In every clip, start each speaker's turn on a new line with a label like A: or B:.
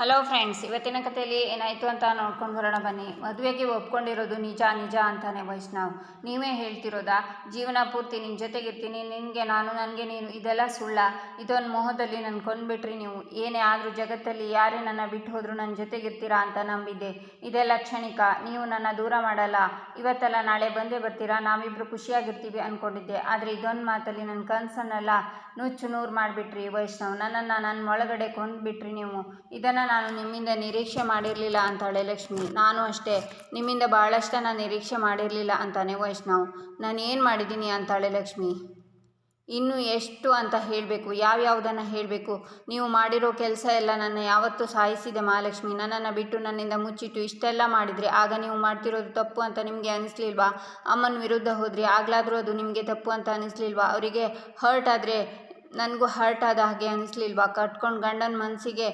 A: Hello friends ಇವತ್ತಿನ ಕಥೆಯಲ್ಲಿ ಏನಾಯಿತು ಅಂತ ನೋಡ್ಕೊಂಡು ಬರೋಣ ಬನ್ನಿ. ಮದುವೆಗೆ ಒಪ್ಕೊಂಡಿರೋದು ನಿಜ ನಿಜ ಅಂತಾನೆ ವೈಷ್ಣವ್. ನೀವೇ ಹೇಳ್ತಿರೋದಾ? ಜೀವನ ಪೂರ್ತಿ ನಿನ್ನ ಜೊತೆಗಿರ್ತೀನಿ, ನಿನಗೆ ನಾನು, ನನಗೆ ನೀನು, ಇದೆಲ್ಲ ಸುಳ್ಳ. ಇದೊಂದು ಮೋಹದಲ್ಲಿ ನನ್ನ ಕೊಂದ್ಬಿಟ್ರಿ ನೀವು. ಏನೇ ಆದರೂ ಜಗತ್ತಲ್ಲಿ ಯಾರೇ ನನ್ನ ಬಿಟ್ಟು ಹೋದರೂ ನನ್ನ ಜೊತೆಗಿರ್ತೀರಾ ಅಂತ ನಂಬಿದ್ದೆ ಇದೆಲ್ಲ ಕ್ಷಣಿಕ, ನೀವು ನನ್ನ ದೂರ ಮಾಡಲ್ಲ. ಇವತ್ತೆಲ್ಲ ನಾಳೆ ಬಂದೇ ಬರ್ತೀರಾ? ನಾವಿಬ್ಬರು ಖುಷಿಯಾಗಿರ್ತೀವಿ ಅಂದ್ಕೊಂಡಿದ್ದೆ ಆದರೆ ಇದೊಂದು ಮಾತಲ್ಲಿ ನನ್ನ ಕನಸನ್ನೆಲ್ಲ ನುಚ್ಚು ನೂರು ಮಾಡಿಬಿಟ್ರಿ ವೈಷ್ಣವ್. ನನ್ನನ್ನು ನನ್ನ ಒಳಗಡೆ ಕೊಂದ್ಬಿಟ್ರಿ ನೀವು. ಇದನ್ನು ನಾನು ನಿಮ್ಮಿಂದ ನಿರೀಕ್ಷೆ ಮಾಡಿರಲಿಲ್ಲ ಅಂತಾಳೆ ಲಕ್ಷ್ಮಿ. ನಾನು ಅಷ್ಟೇ. ನಿಮ್ಮಿಂದ ಭಾಳಷ್ಟನ್ನು ನಿರೀಕ್ಷೆ ಮಾಡಿರಲಿಲ್ಲ ಅಂತಾನೆ ವೈಷ್ಣವ್. ನಾನು ಏನು ಮಾಡಿದ್ದೀನಿ ಅಂತಾಳೆ ಲಕ್ಷ್ಮಿ. ಇನ್ನು ಎಷ್ಟು ಅಂತ ಹೇಳಬೇಕು. ಯಾವ್ಯಾವುದನ್ನು ಹೇಳಬೇಕು. ನೀವು ಮಾಡಿರೋ ಕೆಲಸ ಎಲ್ಲ ನನ್ನ ಯಾವತ್ತೂ ಸಾಯಿಸಿದೆ ಮಹಾಲಕ್ಷ್ಮಿ. ನನ್ನನ್ನು ಬಿಟ್ಟು ನನ್ನಿಂದ ಮುಚ್ಚಿಟ್ಟು ಇಷ್ಟೆಲ್ಲ ಮಾಡಿದರೆ ಆಗ ನೀವು ಮಾಡ್ತಿರೋದು ತಪ್ಪು ಅಂತ ನಿಮಗೆ ಅನಿಸ್ಲಿಲ್ವಾ? ಅಮ್ಮನ ವಿರುದ್ಧ ಹೋದ್ರಿ ಆಗಲಾದರೂ ಅದು ನಿಮಗೆ ತಪ್ಪು ಅಂತ ಅನಿಸ್ಲಿಲ್ವಾ? ಅವರಿಗೆ ಹರ್ಟ್ ಆದರೆ ನನಗೂ ಹರ್ಟ್ ಆದ ಹಾಗೆ ಅನಿಸ್ಲಿಲ್ವಾ? ಕಟ್ಕೊಂಡು ಗಂಡನ ಮನಸ್ಸಿಗೆ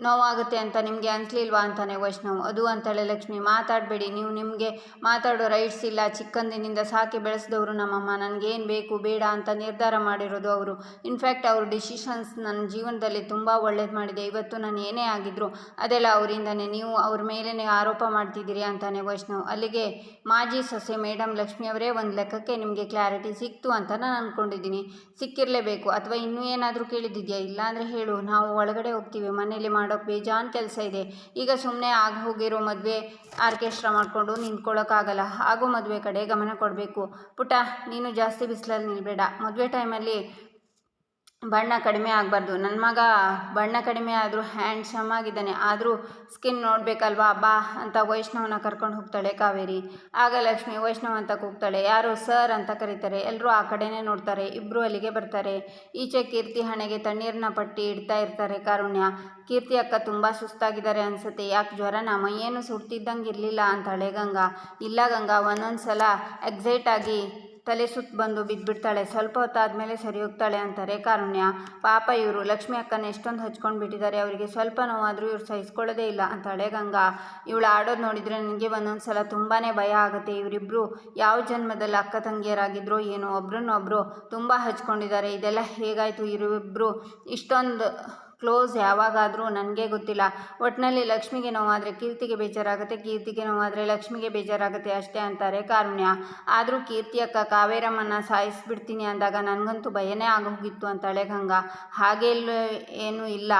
A: ನೋವಾಗುತ್ತೆ ಅಂತ ನಿಮಗೆ ಅನಿಸ್ಲಿಲ್ವಾ ಅಂತಾನೆ ವೈಷ್ಣವ್. ಅದು ಅಂತಾಳೆ ಲಕ್ಷ್ಮಿ, ಮಾತಾಡಬೇಡಿ. ನೀವು ನಿಮಗೆ ಮಾತಾಡೋ ರೈಟ್ಸ್ ಇಲ್ಲ. ಚಿಕ್ಕಂದಿನಿಂದ ಸಾಕಿ ಬೆಳೆಸಿದವರು ನಮ್ಮಮ್ಮ. ನನಗೇನು ಬೇಕು? ಬೇಡ ಅಂತ ನಿರ್ಧಾರ ಮಾಡಿರೋದು ಅವರು. ಇನ್ಫ್ಯಾಕ್ಟ್ ಅವ್ರ ಡಿಸಿಷನ್ಸ್ ನನ್ನ ಜೀವನದಲ್ಲಿ ತುಂಬ ಒಳ್ಳೇದು ಮಾಡಿದೆ. ಇವತ್ತು ನಾನು ಏನೇ ಆಗಿದ್ರು ಅದೆಲ್ಲ ಅವರಿಂದನೇ. ನೀವು ಅವ್ರ ಮೇಲೇ ಆರೋಪ ಮಾಡ್ತಿದ್ದೀರಿ ಅಂತಾನೆ ವೈಷ್ಣವ್. ಅಲ್ಲಿಗೆ ಮಾಜಿ ಸೊಸೆ ಮೇಡಮ್ ಲಕ್ಷ್ಮಿ ಅವರೇ ಒಂದು ಲೆಕ್ಕಕ್ಕೆ ನಿಮಗೆ ಕ್ಲಾರಿಟಿ ಸಿಕ್ತು ಅಂತ ನಾನು ಅಂದ್ಕೊಂಡಿದ್ದೀನಿ ಸಿಕ್ಕಿರಲೇಬೇಕು. ಅಥವಾ ಇನ್ನೂ ಏನಾದರೂ ಕೇಳಿದ್ದಿದೆಯಾ? ಇಲ್ಲ ಅಂದರೆ ಹೇಳು. ನಾವು ಒಳಗಡೆ ಹೋಗ್ತೀವಿ. ಮನೇಲಿ ಮಾಡೋಕ್ಕೆ ಬೇಜಾನ್ ಕೆಲಸ ಇದೆ. ಈಗ ಸುಮ್ಮನೆ ಆಗಿ ಹೋಗಿರೋ ಮದುವೆ ಆರ್ಕೆಸ್ಟ್ರಾ ಮಾಡಿಕೊಂಡು ನಿಂತ್ಕೊಳ್ಳೋಕ್ಕಾಗಲ್ಲ ಹಾಗೂ ಮದುವೆ ಕಡೆ ಗಮನ ಕೊಡಬೇಕು. ಪುಟ ನೀನು ಜಾಸ್ತಿ ಬಿಸಿಲಲ್ಲಿ ನಿಲ್ಲಬೇಡ ಮದುವೆ ಟೈಮಲ್ಲಿ ಬಣ್ಣ ಕಡಿಮೆ ಆಗಬಾರ್ದು. ನನ್ನ ಮಗ ಬಣ್ಣ ಕಡಿಮೆ ಆದರೂ ಹ್ಯಾಂಡ್ಸಮ್ ಆಗಿದ್ದಾನೆ. ಆದರೂ ಸ್ಕಿನ್ ನೋಡಬೇಕಲ್ವಾ? ಬಾ ಅಂತ ವೈಷ್ಣವನ ಕರ್ಕೊಂಡು ಹೋಗ್ತಾಳೆ ಕಾವೇರಿ. ಆಗ ಲಕ್ಷ್ಮಿ ವೈಷ್ಣವ ಅಂತ ಕೂಗ್ತಾಳೆ. ಯಾರು ಸರ್ ಅಂತ ಕರೀತಾರೆ. ಎಲ್ಲರೂ ಆ ಕಡೆನೇ ನೋಡ್ತಾರೆ. ಇಬ್ಬರು ಅಲ್ಲಿಗೆ ಬರ್ತಾರೆ. ಈಚೆ ಕೀರ್ತಿ ಹಣೆಗೆ ತಣ್ಣೀರನ್ನ ಪಟ್ಟಿ ಇಡ್ತಾ ಇರ್ತಾರೆ ಕಾರುಣ್ಯ. ಕೀರ್ತಿ ಅಕ್ಕ ತುಂಬ ಸುಸ್ತಾಗಿದ್ದಾರೆ ಅನಿಸುತ್ತೆ. ಯಾಕೆ ಜ್ವರನ ಮೈಯೇನು ಸುಡ್ತಿದ್ದಂಗೆ ಇರಲಿಲ್ಲ ಅಂತಾಳೆ ಗಂಗಾ. ಇಲ್ಲ ಗಂಗಾ ಒಂದೊಂದು ಸಲ ಎಕ್ಸೈಟ್ ಆಗಿ ತಲೆ ಸುತ್ತ ಬಂದು ಬಿದ್ದುಬಿಡ್ತಾಳೆ ಸ್ವಲ್ಪ ಹೊತ್ತಾದಮೇಲೆ ಸರಿ ಹೋಗ್ತಾಳೆ ಅಂತಾರೆ. ಕಾರುಣ್ಯ, ಪಾಪ ಇವರು. ಲಕ್ಷ್ಮಿ ಅಕ್ಕನ ಎಷ್ಟೊಂದು ಹಚ್ಕೊಂಡು ಬಿಟ್ಟಿದ್ದಾರೆ. ಅವರಿಗೆ ಸ್ವಲ್ಪ ನೋವಾದರೂ ಇವ್ರು ಸಹಿಸ್ಕೊಳ್ಳೋದೇ ಇಲ್ಲ ಅಂತಾಳೆ ಗಂಗಾ. ಇವಳು ಆಡೋದು ನೋಡಿದರೆ ನನಗೆ ಒಂದೊಂದು ಸಲ ತುಂಬಾ ಭಯ ಆಗುತ್ತೆ. ಇವರಿಬ್ಬರು ಯಾವ ಜನ್ಮದಲ್ಲಿ ಅಕ್ಕ ತಂಗಿಯರಾಗಿದ್ರೋ ಏನೋ ಒಬ್ರನ್ನೊಬ್ಬರು ತುಂಬ ಹಚ್ಕೊಂಡಿದ್ದಾರೆ. ಇದೆಲ್ಲ ಹೇಗಾಯಿತು? ಇವರಿಬ್ಬರು ಇಷ್ಟೊಂದು ಕ್ಲೋಸ್ ಯಾವಾಗಾದರೂ ನನಗೆ ಗೊತ್ತಿಲ್ಲ. ಒಟ್ಟಿನಲ್ಲಿ ಲಕ್ಷ್ಮಿಗೆ ನೋವಾದರೆ ಕೀರ್ತಿಗೆ ಬೇಜಾರಾಗುತ್ತೆ, ಕೀರ್ತಿಗೆ ನೋವಾದರೆ ಲಕ್ಷ್ಮಿಗೆ ಬೇಜಾರಾಗುತ್ತೆ ಅಷ್ಟೇ ಅಂತಾರೆ ಕಾರುಣ್ಯ. ಆದರೂ ಕೀರ್ತಿ ಅಕ್ಕ ಕಾವೇರಮ್ಮನ ಸಾಯಿಸ್ಬಿಡ್ತೀನಿ ಅಂದಾಗ ನನಗಂತೂ ಭಯನೇ ಆಗೋಗಿತ್ತು ಅಂತಾಳೆ ಗಂಗಾ. ಹಾಗೆ ಏನೂ ಇಲ್ಲ.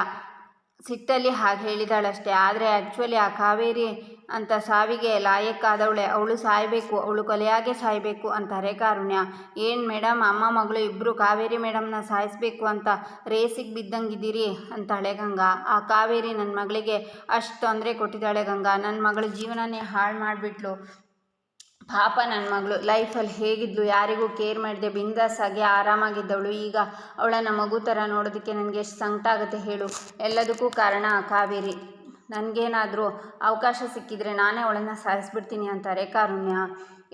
A: ಸಿಟ್ಟಲ್ಲಿ ಹಾಗೆ ಹೇಳಿದಾಳಷ್ಟೇ. ಆದರೆ ಆ್ಯಕ್ಚುಲಿ ಆ ಕಾವೇರಿ ಅಂತ ಸಾವಿಗೆ ಲಾಯಕ್ಕಾದವಳೆ, ಅವಳು ಸಾಯಬೇಕು, ಅವಳು ಕೊಲೆಯಾಗೆ ಸಾಯಬೇಕು ಅಂತಾರೆ ಕಾರುಣ್ಯ, ಏನು ಮೇಡಮ್ ಅಮ್ಮ ಮಗಳು ಇಬ್ಬರು ಕಾವೇರಿ ಮೇಡಮ್ನ ಸಾಯಿಸ್ಬೇಕು ಅಂತ ರೇಸಿಗೆ ಬಿದ್ದಂಗಿದ್ದೀರಿ ಅಂತಾಳೆ ಗಂಗಾ. ಆ ಕಾವೇರಿ ನನ್ನ ಮಗಳಿಗೆ ಅಷ್ಟು ತೊಂದರೆ ಕೊಟ್ಟಿದ್ದಾಳೆ ಗಂಗಾ. ನನ್ನ ಮಗಳ ಜೀವನನೇ ಹಾಳು ಮಾಡಿಬಿಟ್ಲು. ಪಾಪ ನನ್ನ ಮಗಳು. ಲೈಫಲ್ಲಿ ಹೇಗಿದ್ಲು, ಯಾರಿಗೂ ಕೇರ್ ಮಾಡಿದೆ, ಬಿಂದಾಸ್ ಆಗಿ ಆರಾಮಾಗಿದ್ದವಳು. ಈಗ ಅವಳನ್ನು ಮಗು ಥರ ನೋಡೋದಕ್ಕೆ ನನಗೆ ಎಷ್ಟು ಸಂಕಟ ಆಗುತ್ತೆ ಹೇಳು. ಎಲ್ಲದಕ್ಕೂ ಕಾರಣ ಕಾವೇರಿ. ನನಗೇನಾದರೂ ಅವಕಾಶ ಸಿಕ್ಕಿದರೆ ನಾನೇ ಅವಳನ್ನು ಸಾಯಿಸ್ಬಿಡ್ತೀನಿ ಅಂತಾರೆ ಕಾರುಣ್ಯ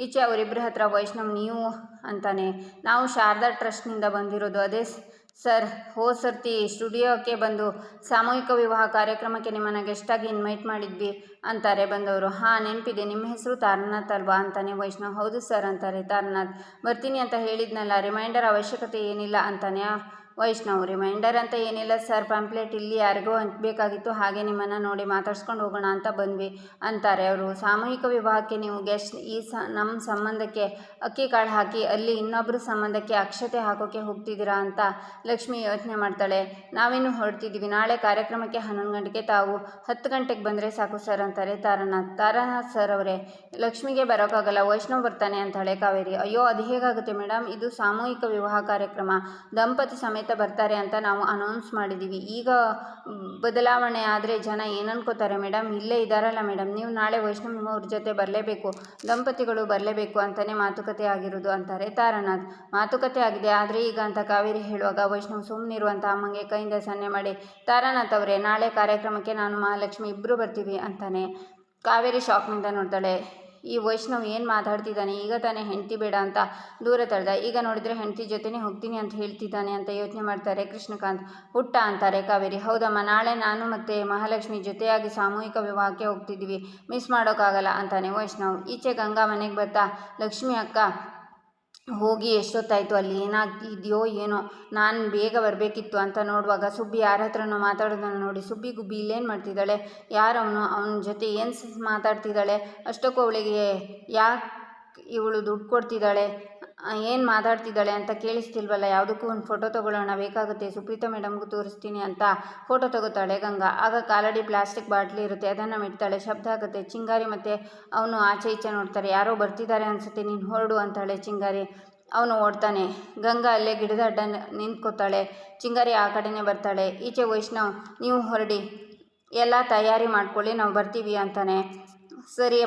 A: ಈಚೆ ಅವರಿಬ್ಬರ ಹತ್ರ ವೈಷ್ಣವ್ ನೀವು ಅಂತಾನೆ. ನಾವು ಶಾರದಾ ಟ್ರಸ್ಟ್ನಿಂದ ಬಂದಿರೋದು ಅದೇ ಸರ್. ಹೋ ಸರ್ತಿ, ಸ್ಟುಡಿಯೋಕ್ಕೆ ಬಂದು ಸಾಮೂಹಿಕ ವಿವಾಹ ಕಾರ್ಯಕ್ರಮಕ್ಕೆ ನಿಮ್ಮನ್ನು ಗೆಸ್ಟಾಗಿ ಇನ್ವೈಟ್ ಮಾಡಿದ್ವಿ ಅಂತಾರೆ ಬಂದವರು. ಹಾಂ, ನೆನಪಿದೆ. ನಿಮ್ಮ ಹೆಸರು ತಾರನಾಥ್ ಅಲ್ವಾ ಅಂತಾನೆ ವೈಷ್ಣವ್. ಹೌದು ಸರ್ ಅಂತಾರೆ ತಾರನಾಥ್. ಬರ್ತೀನಿ ಅಂತ ಹೇಳಿದ್ನಲ್ಲ, ರಿಮೈಂಡರ್ ಅವಶ್ಯಕತೆ ಏನಿಲ್ಲ ಅಂತಾನೆ. ವೈಷ್ಣವ್, ರಿಮೈಂಡರ್ ಅಂತ ಏನಿಲ್ಲ ಸರ್. ಪಂಪ್ಲೆಟ್ ಇಲ್ಲಿ ಯಾರಿಗೋ ಹಂಚಬೇಕಾಗಿತ್ತು ಹಾಗೆ ನಿಮ್ಮನ್ನು ನೋಡಿ ಮಾತಾಡ್ಸ್ಕೊಂಡು ಹೋಗೋಣ ಅಂತ ಬಂದ್ವಿ ಅಂತಾರೆ ಅವರು. ಸಾಮೂಹಿಕ ವಿವಾಹಕ್ಕೆ ನೀವು ಗೆಸ್ಟ್ ಈ ಸ ನಮ್ಮ ಸಂಬಂಧಕ್ಕೆ ಅಕ್ಕಿ ಕಾಳು ಹಾಕಿ, ಅಲ್ಲಿ ಇನ್ನೊಬ್ಬರ ಸಂಬಂಧಕ್ಕೆ ಅಕ್ಷತೆ ಹಾಕೋಕ್ಕೆ ಹೋಗ್ತಿದ್ದೀರಾ ಅಂತ ಲಕ್ಷ್ಮಿ ಯೋಚನೆ ಮಾಡ್ತಾಳೆ. ನಾವಿನ್ನು ಹೊರಡ್ತಿದ್ದೀವಿ ನಾಳೆ ಕಾರ್ಯಕ್ರಮಕ್ಕೆ ಹನ್ನೊಂದು ಗಂಟೆಗೆ ತಾವು ಹತ್ತು ಗಂಟೆಗೆ ಬಂದರೆ ಸಾಕು ಸರ್ ಅಂತಾರೆ ತಾರನಾಥ್ ತಾರನಾಥ್ ಸರ್ ಅವರೇ, ಲಕ್ಷ್ಮಿಗೆ ಬರೋಕ್ಕಾಗಲ್ಲ ವೈಷ್ಣವ್ ಬರ್ತಾನೆ ಅಂತಾಳೆ ಕಾವೇರಿ. ಅಯ್ಯೋ, ಅದು ಹೇಗಾಗುತ್ತೆ ಮೇಡಮ್? ಇದು ಸಾಮೂಹಿಕ ವಿವಾಹ ಕಾರ್ಯಕ್ರಮ. ದಂಪತಿ ಸಮೇತ ಬರ್ತಾರೆ ಅಂತ ನಾವು ಅನೌನ್ಸ್ ಮಾಡಿದ್ದೀವಿ ಈಗ ಬದಲಾವಣೆ ಆದರೆ ಜನ ಏನು ಮೇಡಮ್ ಇಲ್ಲೇ ಇದ್ದಾರಲ್ಲ ಮೇಡಮ್ ನೀವು ನಾಳೆ ವೈಷ್ಣವ್ ಅವ್ರ ಜೊತೆ ಬರಲೇಬೇಕು, ದಂಪತಿಗಳು ಬರಲೇಬೇಕು ಅಂತಲೇ ಮಾತುಕತೆ ಆಗಿರೋದು ಅಂತಾರೆ ತಾರನಾಥ್. ಮಾತುಕತೆ ಆಗಿದೆ, ಆದರೆ ಈಗ ಅಂತ ಕಾವೇರಿ ಹೇಳುವಾಗ ವೈಷ್ಣವ್ ಸುಮ್ಮನಿರುವಂಥ ಅಮ್ಮಂಗೆ ಕೈಯಿಂದ ಸನ್ನೆ ಮಾಡಿ, ತಾರಾನಾಥ್ ಅವರೇ, ನಾಳೆ ಕಾರ್ಯಕ್ರಮಕ್ಕೆ ನಾನು ಮಹಾಲಕ್ಷ್ಮಿ ಇಬ್ಬರು ಬರ್ತೀವಿ ಅಂತಾನೆ ಕಾವೇರಿ ಶಾಕ್ನಿಂದ ನೋಡ್ತಾಳೆ. ಈ ವೈಷ್ಣವ್ ಏನು ಮಾತಾಡ್ತಿದ್ದಾನೆ? ಈಗ ತಾನೇ ಹೆಂಡತಿ ಬೇಡ ಅಂತ ದೂರ ತಳ್ದ. ಈಗ ನೋಡಿದರೆ ಹೆಂಡತಿ ಜೊತೆನೇ ಹೋಗ್ತೀನಿ ಅಂತ ಹೇಳ್ತಿದ್ದಾನೆ ಅಂತ ಯೋಚನೆ ಮಾಡ್ತಾರೆ ಕೃಷ್ಣಕಾಂತ್. ಹುಟ್ಟ ಅಂತಾರೆ ಕಾವೇರಿ. ಹೌದಮ್ಮ, ನಾಳೆ ನಾನು ಮತ್ತು ಮಹಾಲಕ್ಷ್ಮಿ ಜೊತೆಯಾಗಿ ಸಾಮೂಹಿಕ ವಿವಾಹಕ್ಕೆ ಹೋಗ್ತಿದ್ದೀವಿ. ಮಿಸ್ ಮಾಡೋಕ್ಕಾಗಲ್ಲ ಅಂತಾನೆ ವೈಷ್ಣವ್. ಈಚೆ ಗಂಗಾ ಮನೆಗೆ ಬರ್ತಾ, ಲಕ್ಷ್ಮಿ ಅಕ್ಕ ಹೋಗಿ ಎಷ್ಟೊತ್ತಾಯಿತು, ಅಲ್ಲಿ ಏನಾಗಿದೆಯೋ ಏನೋ. ನಾನು ಬೇಗ ಬರಬೇಕಿತ್ತು ಅಂತ ನೋಡುವಾಗ ಸುಬ್ಬಿ ಯಾರ ಹತ್ರನೂ ಮಾತಾಡೋದನ್ನು ನೋಡಿ ಸುಬ್ಬಿ ಗುಬ್ಬಿ ಇಲ್ಲೇನು ಮಾಡ್ತಿದ್ದಾಳೆ? ಯಾರವನು ಅವನ ಜೊತೆ ಏನು ಮಾತಾಡ್ತಿದ್ದಾಳೆ? ಅಷ್ಟಕ್ಕೂ ಅವಳಿಗೆ ಯಾಕೆ ಇವಳು ದುಡ್ಡು ಕೊಡ್ತಿದ್ದಾಳೆ? ಏನು ಮಾತಾಡ್ತಿದ್ದಾಳೆ ಅಂತ ಕೇಳಿಸ್ತಿಲ್ವಲ್ಲ? ಯಾವುದಕ್ಕೂ ಒಂದು ಫೋಟೋ ತೊಗೊಳ್ಳೋಣ, ಬೇಕಾಗುತ್ತೆ. ಸುಪ್ರೀತಾ ಮೇಡಮ್ಗೂ ತೋರಿಸ್ತೀನಿ ಅಂತ ಫೋಟೋ ತಗೋತಾಳೆ ಗಂಗಾ. ಆಗ ಕಾಲಡಿ ಪ್ಲಾಸ್ಟಿಕ್ ಬಾಟ್ಲಿ ಇರುತ್ತೆ, ಅದನ್ನು ಇಡ್ತಾಳೆ ಶಬ್ದ ಆಗುತ್ತೆ. ಚಿಂಗಾರಿ ಮತ್ತು ಅವನು ಆಚೆ ಈಚೆ ನೋಡ್ತಾರೆ. ಯಾರೋ ಬರ್ತಿದ್ದಾರೆ ಅನಿಸುತ್ತೆ, ನೀನು ಹೊರಡು ಅಂತಾಳೆ ಚಿಂಗಾರಿ. ಅವನು ಓಡ್ತಾನೆ. ಗಂಗಾ ಅಲ್ಲೇ ಗಿಡದ ಅಡ್ಡ ನಿಂತ್ಕೋತಾಳೆ. ಚಿಂಗಾರಿ ಆ ಕಡೆನೇ ಬರ್ತಾಳೆ. ಈಚೆ ವೈಷ್ಣವ್, ನೀವು ಹೊರಡಿ. ಎಲ್ಲ ತಯಾರಿ ಮಾಡ್ಕೊಳ್ಳಿ, ನಾವು ಬರ್ತೀವಿ ಅಂತಾನೆ. ಸರಿ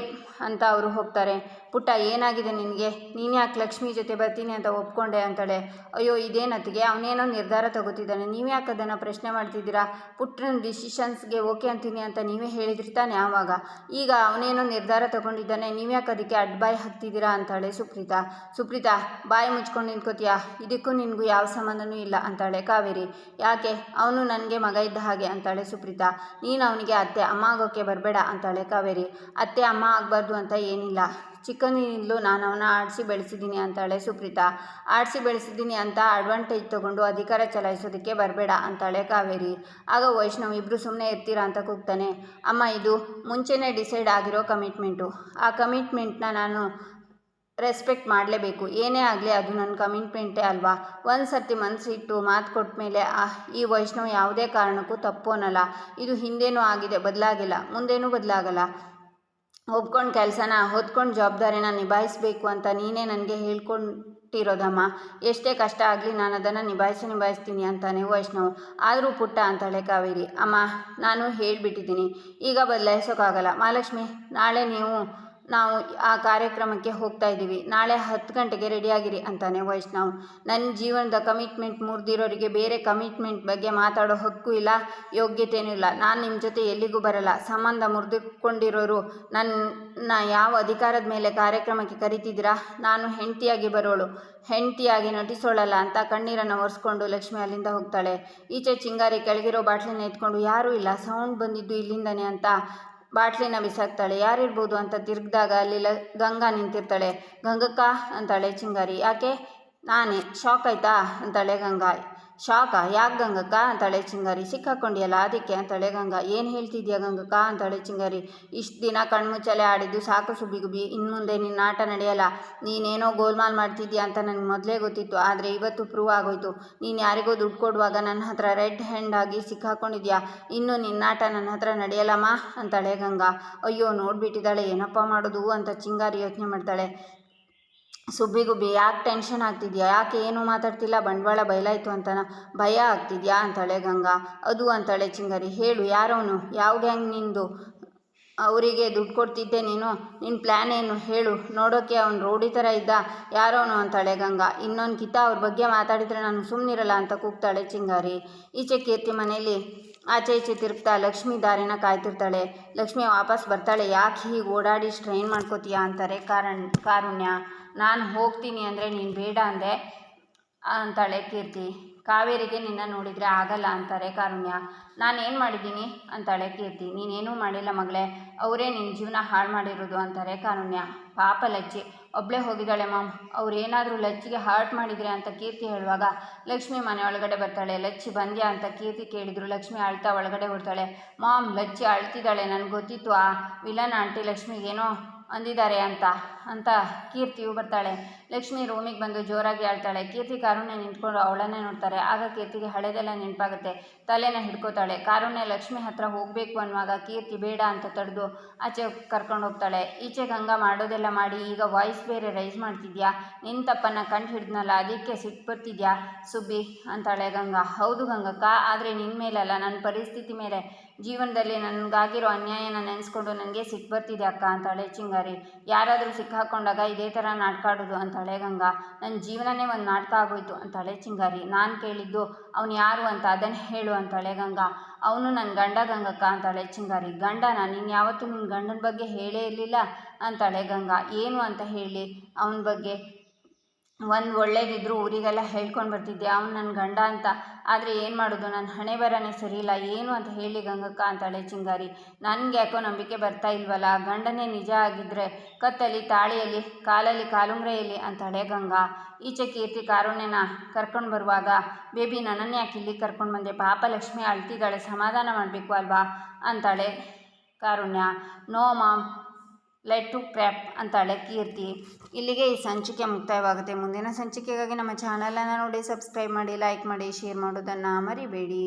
A: ಅಂತ ಅವರು ಹೋಗ್ತಾರೆ. ಪುಟ್ಟ, ಏನಾಗಿದೆ ನಿನಗೆ? ನೀನು ಯಾಕೆ ಲಕ್ಷ್ಮಿ ಜೊತೆ ಬರ್ತೀನಿ ಅಂತ ಒಪ್ಕೊಂಡೆ ಅಂತಾಳೆ. ಅಯ್ಯೋ ಇದೇನತ್ತಿಗೆ ಅವನೇನೋ ನಿರ್ಧಾರ ತಗೋತಿದ್ದಾನೆ. ನೀವು ಯಾಕೆ ಅದನ್ನು ಪ್ರಶ್ನೆ ಮಾಡ್ತಿದ್ದೀರಾ? ಪುಟ್ಟನ ಡಿಸಿಷನ್ಸ್ಗೆ ಓಕೆ ಅಂತೀನಿ ಅಂತ ನೀವೇ ಹೇಳಿದ್ರಿ ತಾನೆ ಆವಾಗ. ಈಗ ಅವನೇನೋ ನಿರ್ಧಾರ ತಗೊಂಡಿದ್ದಾನೆ. ನೀವು ಯಾಕೆ ಅದಕ್ಕೆ ಅಡ್ಬಾಯ್ ಹಾಕ್ತಿದ್ದೀರಾ ಅಂತಾಳೆ ಸುಪ್ರೀತಾ. ಸುಪ್ರೀತಾ, ಬಾಯಿ ಮುಚ್ಕೊಂಡು ನಿಂತ್ಕೋತೀಯಾ? ಇದಕ್ಕೂ ನಿನಗೂ ಯಾವ ಸಂಬಂಧನೂ ಇಲ್ಲ ಅಂತಾಳೆ ಕಾವೇರಿ. ಯಾಕೆ? ಅವನು ನನಗೆ ಮಗ ಇದ್ದ ಹಾಗೆ ಅಂತಾಳೆ ಸುಪ್ರೀತಾ. ನೀನು ಅವನಿಗೆ ಅತ್ತೆ, ಅಮ್ಮ ಆಗೋಕ್ಕೆ ಬರಬೇಡ ಅಂತಾಳೆ ಕಾವೇರಿ. ಅತ್ತೆ, ಅಮ್ಮ ಆಗಬಾರ್ದು ಅಂತ ಏನಿಲ್ಲ. ಚಿಕ್ಕನಿಂದಲೂ ನಾನು ಅವನ ಆಡಿಸಿ ಬೆಳೆಸಿದ್ದೀನಿ ಅಂತಾಳೆ ಸುಪ್ರೀತಾ. ಆಡಿಸಿ ಬೆಳೆಸಿದ್ದೀನಿ ಅಂತ ಅಡ್ವಾಂಟೇಜ್ ತೊಗೊಂಡು ಅಧಿಕಾರ ಚಲಾಯಿಸೋದಕ್ಕೆ ಬರಬೇಡ ಅಂತಾಳೆ ಕಾವೇರಿ. ಆಗ ವೈಷ್ಣವ್ ಇಬ್ಬರು ಸುಮ್ಮನೆ ಇರ್ತೀರಾ ಅಂತ ಕೂಗ್ತಾನೆ. ಅಮ್ಮ, ಇದು ಮುಂಚೆನೇ ಡಿಸೈಡ್ ಆಗಿರೋ ಕಮಿಟ್ಮೆಂಟು. ಆ ಕಮಿಟ್ಮೆಂಟ್ನ ನಾನು ರೆಸ್ಪೆಕ್ಟ್ ಮಾಡಲೇಬೇಕು. ಏನೇ ಆಗಲಿ ಅದು ನನ್ನ ಕಮಿಟ್ಮೆಂಟೇ ಅಲ್ವಾ? ಒಂದು ಸರ್ತಿ ಮನಸ್ಸಿಟ್ಟು ಮಾತು ಕೊಟ್ಟ ಮೇಲೆ ಈ ವೈಷ್ಣವ್ ಯಾವುದೇ ಕಾರಣಕ್ಕೂ ತಪ್ಪು ಅನ್ನಲ್ಲ ಇದು ಹಿಂದೇನೂ ಆಗಿದೆ, ಬದಲಾಗಿಲ್ಲ. ಮುಂದೇನೂ ಬದಲಾಗಲ್ಲ. ಒಪ್ಕೊಂಡು ಕೆಲಸನ, ಹೊತ್ಕೊಂಡು ಜವಾಬ್ದಾರಿನ ನಿಭಾಯಿಸಬೇಕು ಅಂತ ನೀನೇ ನನಗೆ ಹೇಳ್ಕೊಟ್ಟಿರೋದಮ್ಮ. ಎಷ್ಟೇ ಕಷ್ಟ ಆಗಲಿ ನಾನು ಅದನ್ನು ನಿಭಾಯಿಸಿ ನಿಭಾಯಿಸ್ತೀನಿ ಅಂತಾನೆ ವೈಷ್ಣವ್. ಆದರೂ ಪುಟ್ಟ ಅಂತಾಳೆ ಕಾವೇರಿ. ಅಮ್ಮ, ನಾನು ಹೇಳಿಬಿಟ್ಟಿದ್ದೀನಿ. ಈಗ ಬದಲಾಯಿಸೋಕ್ಕಾಗಲ್ಲ ಮಹಾಲಕ್ಷ್ಮಿ, ನಾಳೆ ನೀವು ನಾವು ಆ ಕಾರ್ಯಕ್ರಮಕ್ಕೆ ಹೋಗ್ತಾ ಇದ್ದೀವಿ. ನಾಳೆ ಹತ್ತು ಗಂಟೆಗೆ ರೆಡಿಯಾಗಿರಿ ಅಂತಾನೆ ವೈಷ್ಣವ್. ನನ್ನ ಜೀವನದ ಕಮಿಟ್ಮೆಂಟ್ ಮುರಿದಿರೋರಿಗೆ ಬೇರೆ ಕಮಿಟ್ಮೆಂಟ್ ಬಗ್ಗೆ ಮಾತಾಡೋ ಹಕ್ಕು ಇಲ್ಲ ಯೋಗ್ಯತೆಯೂ ಇಲ್ಲ. ನಾನು ನಿಮ್ಮ ಜೊತೆ ಎಲ್ಲಿಗೂ ಬರಲ್ಲ. ಸಂಬಂಧ ಮುರಿದುಕೊಂಡಿರೋರು ನನ್ನ ಯಾವ ಅಧಿಕಾರದ ಮೇಲೆ ಕಾರ್ಯಕ್ರಮಕ್ಕೆ ಕರಿತಿದ್ದೀರಾ? ನಾನು ಹೆಂಡತಿಯಾಗಿ ಬರೋಳು. ಹೆಂಡತಿಯಾಗಿ ನಟಿಸೋಳಲ್ಲ ಅಂತ ಕಣ್ಣೀರನ್ನು ಒರೆಸ್ಕೊಂಡು ಲಕ್ಷ್ಮಿ ಅಲ್ಲಿಂದ ಹೋಗ್ತಾಳೆ. ಈಚೆ ಚಿಂಗಾರಿ ಕೆಳಗಿರೋ ಬಾಟ್ಲನ್ನ ಎತ್ಕೊಂಡು, ಯಾರೂ ಇಲ್ಲ ಸೌಂಡ್ ಬಂದಿದ್ದು ಇಲ್ಲಿಂದನೇ ಅಂತ ಬಾಟ್ಲಿನ ಬಿಸಾಕ್ತಾಳೆ. ಯಾರಿರ್ಬೋದು ಅಂತ ತಿರುಗಿದಾಗ ಅಲ್ಲಿ ಲ, ಗಂಗಾ ನಿಂತಿರ್ತಾಳೆ. ಗಂಗಕ್ಕ ಅಂತಾಳೆ ಚಿಂಗಾರಿ. ಯಾಕೆ? ನಾನೇ. ಶಾಕ್ ಆಯ್ತಾ? ಅಂತಾಳೆ ಗಂಗಾ. ಶಾಕಾ ಯಾಕೆ ಗಂಗಕ್ಕ ಅಂತಾಳೆ ಚಿಂಗಾರಿ? ಸಿಕ್ಕಾಕೊಂಡಿಯಲ್ಲ ಅದಕ್ಕೆ ಅಂತಾಳೆ ಗಂಗಾ. ಏನು ಹೇಳ್ತಿದ್ಯಾ ಗಂಗಕ್ಕ ಅಂತಾಳೆ ಚಿಂಗಾರಿ? ಇಷ್ಟು ದಿನ ಕಣ್ಮುಚ್ಚಲೆ ಆಡಿದ್ದು ಸಾಕು ಸುಬಿಗುಬಿ ಇನ್ನು ಮುಂದೆ ನಿನ್ನ ಆಟ ನಡೆಯಲ್ಲ. ನೀನೇನೋ ಗೋಲ್ಮಾಲ್ ಮಾಡ್ತಿದ್ಯಾ ಅಂತ ನನಗೆ ಮೊದಲೇ ಗೊತ್ತಿತ್ತು. ಆದರೆ ಇವತ್ತು ಪ್ರೂವ್ ಆಗೋಯ್ತು. ನೀನು ಯಾರಿಗೋ ದುಡ್ಡು ಕೊಡುವಾಗ ನನ್ನ ಹತ್ರ ರೆಡ್ ಹ್ಯಾಂಡ್ ಆಗಿ ಸಿಕ್ಕಾಕೊಂಡಿದ್ಯಾ? ಇನ್ನು ನಿನ್ನಾಟ ನನ್ನ ಹತ್ರ ನಡೆಯಲ್ಲಮ್ಮ ಅಂತಾಳೆ ಗಂಗಾ. ಅಯ್ಯೋ, ನೋಡ್ಬಿಟ್ಟಿದ್ದಾಳೆ. ಏನಪ್ಪ ಮಾಡೋದು ಅಂತ ಚಿಂಗಾರಿ ಯೋಚನೆ ಮಾಡ್ತಾಳೆ. ಸುಬ್ಬಿಗುಬ್ಬಿ ಯಾಕೆ ಟೆನ್ಷನ್ ಆಗ್ತಿದ್ಯಾ? ಯಾಕೆ ಏನು ಮಾತಾಡ್ತಿಲ್ಲ? ಬಂಡವಾಳ ಬಯಲಾಯಿತು ಅಂತ ಭಯ ಆಗ್ತಿದ್ಯಾ? ಅಂತಾಳೆ ಗಂಗಾ. ಅದು ಅಂತಾಳೆ ಚಿಂಗಾರಿ. ಹೇಳು, ಯಾರವನು? ಯಾವ ಗ್ಯಾಂಗ್ ನಿಂದು? ಅವರಿಗೆ ದುಡ್ಡು ಕೊಡ್ತಿದ್ದೆ ನೀನು. ನಿನ್ನ ಪ್ಲ್ಯಾನ್ ಏನು? ಹೇಳು. ನೋಡೋಕ್ಕೆ ಅವ್ನು ರೋಡಿ ಥರ ಇದ್ದ. ಯಾರೋನು ಅಂತಾಳೆ ಗಂಗಾ. ಇನ್ನೊಂದು ಕಿತ ಅವ್ರ ಬಗ್ಗೆ ಮಾತಾಡಿದರೆ ನಾನು ಸುಮ್ಮನಿರಲ್ಲ ಅಂತ ಕೂಗ್ತಾಳೆ ಚಿಂಗಾರಿ. ಈಚೆ ಕೀರ್ತಿ ಮನೇಲಿ. ಆಚೆ ಈಚೆ ತಿರುಗ್ತಾ ಲಕ್ಷ್ಮಿ ದಾರಿನ ಕಾಯ್ತಿರ್ತಾಳೆ. ಲಕ್ಷ್ಮಿ ವಾಪಸ್ ಬರ್ತಾಳೆ. ಯಾಕೆ ಹೀಗೆ ಓಡಾಡಿ ಸ್ಟ್ರೈನ್ ಮಾಡ್ಕೋತೀಯಾ ಅಂತಾರೆ. ಕಾರಣ, ಕಾರುಣ್ಯ. ನಾನು ಹೋಗ್ತೀನಿ ಅಂದರೆ ನೀನು ಬೇಡ ಅಂದೆ, ಅಂತಾಳೆ ಕೀರ್ತಿ. ಕಾವೇರಿಗೆ ನಿನ್ನ ನೋಡಿದರೆ ಆಗಲ್ಲ ಅಂತಾರೆ ಕಾರುಣ್ಯ. ನಾನೇನು ಮಾಡಿದ್ದೀನಿ? ಅಂತಾಳೆ ಕೀರ್ತಿ. ನೀನೇನೂ ಮಾಡಿಲ್ಲ ಮಗಳೇ. ಅವರೇ ನಿನ್ನ ಜೀವನ ಹಾಳು ಮಾಡಿರೋದು ಅಂತಾರೆ ಕಾರುಣ್ಯ. ಪಾಪ ಲಜ್ಜಿ. ಒಬ್ಬಳೇ ಹೋಗಿದ್ದಾಳೆ ಮಾಮ್. ಅವ್ರು ಏನಾದರೂ ಲಚ್ಚಿಗೆ ಹಾರ್ಟ್ ಮಾಡಿದರೆ ಅಂತ ಕೀರ್ತಿ ಹೇಳುವಾಗ ಲಕ್ಷ್ಮಿ ಮನೆ ಒಳಗಡೆ ಬರ್ತಾಳೆ. ಲಚ್ಚಿ ಬಂದ್ಯಾ ಅಂತ ಕೀರ್ತಿ ಕೇಳಿದ್ರು. ಲಕ್ಷ್ಮಿ ಅಳ್ತಾ ಒಳಗಡೆ ಬರ್ತಾಳೆ ಮಾಮ್, ಲಚ್ಚಿ ಅಳ್ತಿದ್ದಾಳೆ. ನನಗೆ ಗೊತ್ತಿತ್ತು. ಆ ವಿಲನ್ ಆಂಟಿ ಲಕ್ಷ್ಮಿಗೇನೋ ಅಂದಿದ್ದಾರೆ ಅಂತ ಅಂತ ಕೀರ್ತಿಯು ಬರ್ತಾಳೆ. ಲಕ್ಷ್ಮಿ ರೂಮಿಗೆ ಬಂದು ಜೋರಾಗಿ ಆಳ್ತಾಳೆ ಕೀರ್ತಿ ಕಾರುಣ್ಯ ನಿಂತ್ಕೊಂಡು ಅವಳನ್ನೇ ನೋಡ್ತಾರೆ. ಆಗ ಕೀರ್ತಿಗೆ ಹಳೆದೆಲ್ಲ ನೆನಪಾಗುತ್ತೆ. ತಲೆನ ಹಿಡ್ಕೋತಾಳೆ. ಕಾರುಣ್ಯ ಲಕ್ಷ್ಮಿ ಹತ್ರ ಹೋಗಬೇಕು ಅನ್ನುವಾಗ ಕೀರ್ತಿ ಬೇಡ ಅಂತ ತಡೆದು ಆಚೆ ಕರ್ಕೊಂಡು ಹೋಗ್ತಾಳೆ. ಈಚೆ ಗಂಗಾ ಮಾಡೋದೆಲ್ಲ ಮಾಡಿ, ಈಗ ವಾಯ್ಸ್ ಬೇರೆ ರೈಸ್ ಮಾಡ್ತಿದ್ಯಾ? ನಿನ್ನ ತಪ್ಪನ್ನು ಕಂಡು ಹಿಡಿದ್ನಲ್ಲ, ಅದಕ್ಕೆ ಸಿಟ್ಟು ಬರ್ತಿದ್ಯಾ? ಸುಬ್ಬಿ ಅಂತಾಳೆ ಗಂಗಾ. ಹೌದು ಗಂಗಕ್ಕ, ಆದರೆ ನಿನ್ನ ಮೇಲಲ್ಲ ನನ್ನ ಪರಿಸ್ಥಿತಿ ಮೇಲೆ. ಜೀವನದಲ್ಲಿ ನನಗಾಗಿರೋ ಅನ್ಯಾಯನ ನೆನೆಸ್ಕೊಂಡು ನನಗೆ ಸಿಟ್ಟು ಬರ್ತಿದೆ ಅಕ್ಕ ಅಂತಾಳೆ ಚಿಂಗಾರಿ. ಯಾರಾದರೂ ಸಿಕ್ಕಾಕೊಂಡಾಗ ಇದೇ ಥರ ನಾಟ್ಕಾಡೋದು ಆಡೋದು ಅಂತಾಳೆ ಗಂಗಾ ನನ್ನ ಜೀವನನೇ ಒಂದು ನಾಟಕ ಆಗೋಯ್ತು ಅಂತಾಳೆ ಚಿಂಗಾರಿ. ನಾನು ಕೇಳಿದ್ದು, ಅವನು ಯಾರು ಅಂತ ಅದನ್ನು ಹೇಳು ಅಂತಾಳೆ ಗಂಗಾ. ಅವನು ನನ್ನ ಗಂಡ ಗಂಗಕ್ಕ ಅಂತಾಳೆ ಚಿಂಗಾರಿ. ಗಂಡನ, ನೀನು ಯಾವತ್ತೂ ನಿನ್ನ ಗಂಡನ ಬಗ್ಗೆ ಹೇಳೇ ಇರಲಿಲ್ಲ ಅಂತಾಳೆ ಗಂಗಾ. ಏನು ಅಂತ ಹೇಳಿ? ಅವನ ಬಗ್ಗೆ ಒಂದು ಒಳ್ಳೇದಿದ್ರು ಊರಿಗೆಲ್ಲ ಹೇಳ್ಕೊಂಡು ಬರ್ತಿದ್ದೆ. ಅವ್ನು ನನ್ನ ಗಂಡ ಅಂತ. ಆದರೆ ಏನು ಮಾಡೋದು? ನನ್ನ ಹಣೆ ಬರನೇ ಸರಿ ಇಲ್ಲ. ಏನು ಅಂತ ಹೇಳಿ ಗಂಗಕ್ಕ ಅಂತಾಳೆ ಚಿಂಗಾರಿ. ನನಗೆ ಯಾಕೋ ನಂಬಿಕೆ ಬರ್ತಾ ಇಲ್ವಲ್ಲ? ಗಂಡನೇ ನಿಜ ಆಗಿದ್ದರೆ ಕತ್ತಲ್ಲಿ ತಾಳಿಯಲ್ಲಿ, ಕಾಲಲ್ಲಿ ಕಾಲುಂಗ್ರೆಯಲ್ಲಿ ಅಂತಾಳೆ ಗಂಗಾ. ಈಚೆ ಕೀರ್ತಿ, ಕಾರುಣ್ಯನ ಕರ್ಕೊಂಡು ಬರುವಾಗ, ಬೇಬಿ, ನನ್ನನ್ನು ಯಾಕೆ ಇಲ್ಲಿ ಕರ್ಕೊಂಡು ಬಂದೆ? ಪಾಪ ಲಕ್ಷ್ಮಿ ಅಳ್ತಿದ್ದಾಳೆ. ಸಮಾಧಾನ ಮಾಡಬೇಕು ಅಲ್ವಾ? ಅಂತಾಳೆ Karunya. No mom. Let to crap ಅಂತಾಳೆ ಕೀರ್ತಿ ಇಲ್ಲಿಗೆ ಈ ಸಂಚಿಕೆ ಮುಕ್ತಾಯವಾಗುತ್ತೆ. ಮುಂದಿನ ಸಂಚಿಕೆಗಾಗಿ ನಮ್ಮ ಚಾನಲನ್ನು ನೋಡಿ, ಸಬ್ಸ್ಕ್ರೈಬ್ ಮಾಡಿ, ಲೈಕ್ ಮಾಡಿ, ಶೇರ್ ಮಾಡೋದನ್ನು ಮರಿಬೇಡಿ.